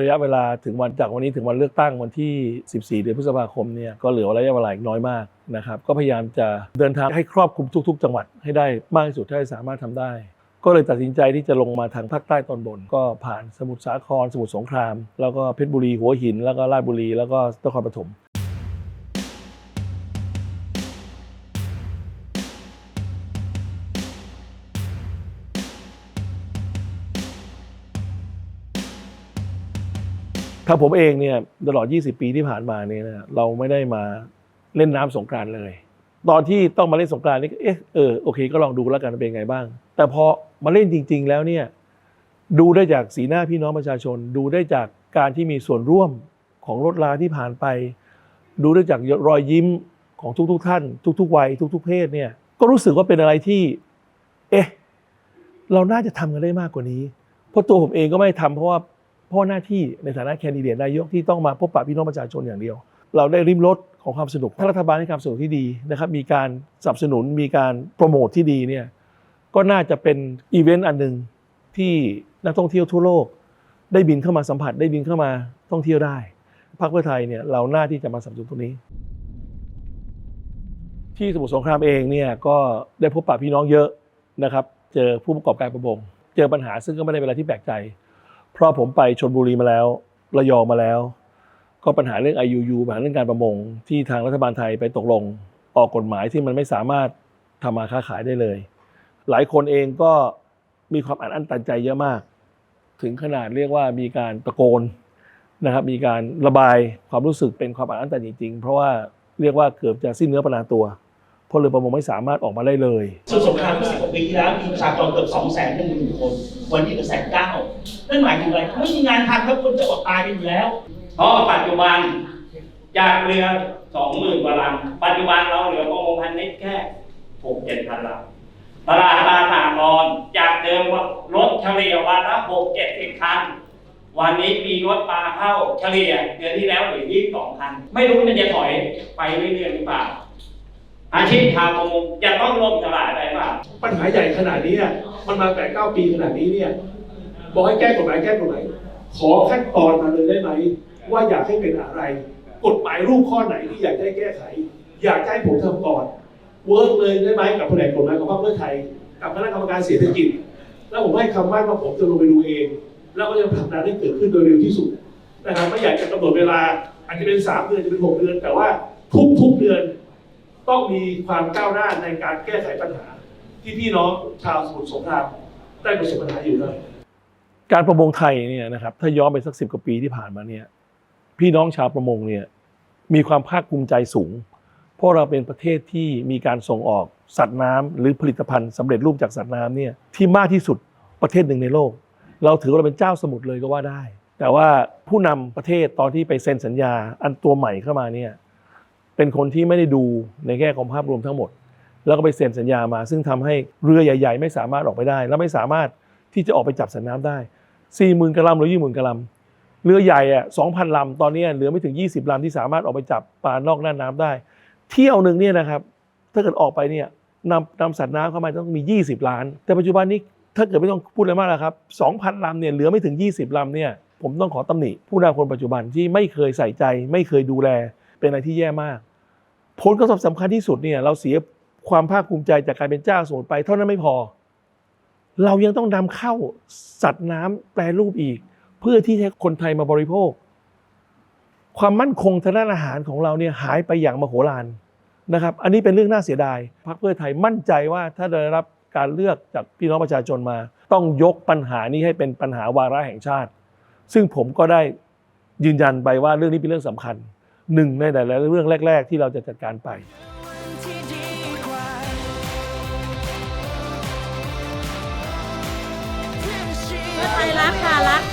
ระยะเวลาถึงวันจากวันนี้ถึงวันเลือกตั้งวันที่ 14 เดือนพฤษภาคมเนี่ยก็เหลือระยะเวลาอีกน้อยมากนะครับก็พยายามจะเดินทางให้ครอบคลุมทุก ๆ จังหวัดให้ได้มากที่สุดที่สามารถทำได้ ก็เลยตัดสินใจที่จะลงมาทางภาคใต้ตอนบน ก็ผ่านสมุทรสาครสมุทรสงคราม แล้วก็เพชรบุรีหัวหิน แล้วก็ราชบุรีแล้วก็นครปฐม ถ้าผมเองเนี่ยตลอด 20 ปีที่ผ่านมาเนี่ยนะเราไม่ได้มาเล่นน้ำสงกรานเลย ตอนที่ต้องมาเล่นสงกรานนี่เอ๊ะเออโอเค ก็ลองดูแล้วกันเป็นไงบ้าง แต่พอมาเล่นจริง ๆ แล้วเนี่ยดูได้จากสีหน้าพี่น้องประชาชน ดูได้จากการที่มีส่วนร่วมของรถราที่ผ่านไป ดูได้จากรอยยิ้มของทุกๆท่าน ทุก ๆ วัย ทุก ๆ เพศเนี่ยก็รู้สึกว่าเป็นอะไรที่ เอ๊ะเราน่าจะทำกันได้มากกว่านี้ เพราะตัวผมเองก็ไม่ได้ทำเพราะว่า พราะหน้าที่ในฐานะแคนดิเดตนายกที่ต้องมาพบปะพี่น้องประชาชนอย่างเดียว เราได้ริมรถของความสนุกถ้ารัฐบาลให้ความสนุกที่ดีนะครับมีการสนับสนุนมีการโปรโมทที่ดีเนี่ยก็น่าจะเป็นอีเวนต์อันหนึ่งที่นักท่องเที่ยวทั่วโลก ได้บินเข้ามาสัมผัสได้บินเข้ามาท่องเที่ยวได้พรรคเพื่อไทยเนี่ยเราหน้าที่จะมาสนับสนุนตรงนี้ ที่สมุทรสงครามเองเนี่ยก็ได้พบปะพี่น้องเยอะนะครับ เจอผู้ประกอบการประมงเจอปัญหาซึ่งก็ไม่ได้เป็นอะไรที่แปลกใจ เพราะผมไปชนบุรีมาแล้วระยองมาแล้ว ก็ปัญหาเรื่อง IUU ปัญหาเรื่องการประมง ที่ทางรัฐบาลไทยไปตกลง ออกกฎหมายที่มันไม่สามารถทำมาค้าขายได้เลย หลายคนเองก็มีความอัดอั้นตันใจเยอะมาก ถึงขนาดเรียกว่ามีการตะโกนนะครับมีการระบายความรู้สึกเป็นความอัดอั้นตันจริงๆ เพราะว่าเรียกว่าเกือบจะสิ้นเนื้อประดาตัวเพราะเรือประมงไม่สามารถออกมาได้เลย สุดสงครามเมื่อสิบกว่าปีที่แล้วมีประชากรเกือบสองแสนหนึ่งหมื่นคน วันนี้ก็แสนเก้า นั่นหมายถึงอะไรไม่มีงานทำแล้วคนจะอดตายกันอยู่แล้ว เพราะปัจจุบันจากเรือสองหมื่นกว่าลำปัจจุบันเราเหลือประมงพันนิดแค่หกเจ็ดพันลำตลาดปลาสามรอนจากเดิมว่ารถเฉลี่ยวันละหกเจ็ดสิบคัน วันนี้มีรถปลาเข้าเฉลี่ยเดือนที่แล้วเหลือยี่สิบสองคัน ไม่รู้มันจะถอยไปเรื่อยๆหรือเปล่าอาชีพชาวประมงจะต้องล่มสลายไปเปล่าปัญหาใหญ่ขนาดนี้อะมันมาแปดเก้าปีขนาดนี้เนี่ย บอกให้แก้กฎหมายแก้กฎหมายขอขั้นตอนมาเลยได้ไหม ว่าอยากให้เป็นอะไร กฎหมายรูปข้อไหนที่อยากให้แก้ไข อยากให้ผมทำก่อนเวิร์กเลยได้ไหมกับแผนกกฎหมายของพรรคเพื่อไทย กับคณะกรรมการเศรษฐกิจ แล้วผมให้คำมั่นว่าผมจะลงไปดูเอง แล้วก็จะผลักดันให้เกิดขึ้นโดยเร็วที่สุดนะครับไม่อยากจะกำหนดเวลาอาจจะเป็นสามเดือนจะเป็นหกเดือน แต่ว่าทุกๆเดือนต้องมีความก้าวหน้าในการแก้ไขปัญหา ที่พี่น้องชาวสมุทรสงครามได้ประสบปัญหาอยู่ครับ การประมงไทยเนี่ยนะครับถ้าย้อนไปสักสิบกว่าปีที่ผ่านมาเนี่ยพี่น้องชาวประมงเนี่ยมีความภาคภูมิใจสูง เพราะเราเป็นประเทศที่มีการส่งออกสัตว์น้ำหรือผลิตภัณฑ์สำเร็จรูปจากสัตว์น้ำเนี่ยที่มากที่สุดประเทศหนึ่งในโลก เราถือว่าเราเป็นเจ้าสมุทรเลยก็ว่าได้ แต่ว่าผู้นำประเทศตอนที่ไปเซ็นสัญญาอันตัวใหม่เข้ามาเนี่ยเป็นคนที่ไม่ได้ดูในแง่ของภาพรวมทั้งหมด แล้วก็ไปเซ็นสัญญามา ซึ่งทำให้เรือใหญ่ ๆ ไม่สามารถออกไปได้ และไม่สามารถที่จะออกไปจับสัตว์น้ำได้ สี่หมื่นกะลำหรือยี่หมื่นกะลำเรือใหญ่อะสองพันลำตอนนี้เหลือไม่ถึง 20ลำที่สามารถออกไปจับปลานอกน้านน้ำได้ เที่ยวหนึ่งเนี่ยนะครับถ้าเกิดออกไปเนี่ยนำนำสัตว์น้ำเข้ามาต้องมี 20 ล้าน แต่ปัจจุบันนี้ถ้าเกิดไม่ต้องพูดอะไรมากแล้วครับ2,000ลำเนี่ยเหลือไม่ถึง 20ลำเนี่ยผมต้องขอตำหนิผู้นำคนปัจจุบันที่ไม่เคยใส่ใจ ไม่เคยดูแลเป็นอะไรที่แย่มาก ผลกระทบสำคัญที่สุดเนี่ยเราเสียความภาคภูมิใจจากการเป็นเจ้าสมุทรไปเท่านั้นไม่พอ เรายังต้องนำเข้าสัตว์น้ำแปรรูปอีก เพื่อที่ให้คนไทยมาบริโภค ความมั่นคงทางด้านอาหารของเราเนี่ยหายไปอย่างมโหฬารนะครับ อันนี้เป็นเรื่องน่าเสียดายพรรคเพื่อไทยมั่นใจว่าถ้าได้รับการเลือกจากพี่น้องประชาชนมา ต้องยกปัญหานี้ให้เป็นปัญหาวาระแห่งชาติ ซึ่งผมก็ได้ยืนยันไปว่าเรื่องนี้เป็นเรื่องสำคัญหนึ่งในหลายๆเรื่องแรก ๆ ที่เราจะจัดการไป รักค่ะรัก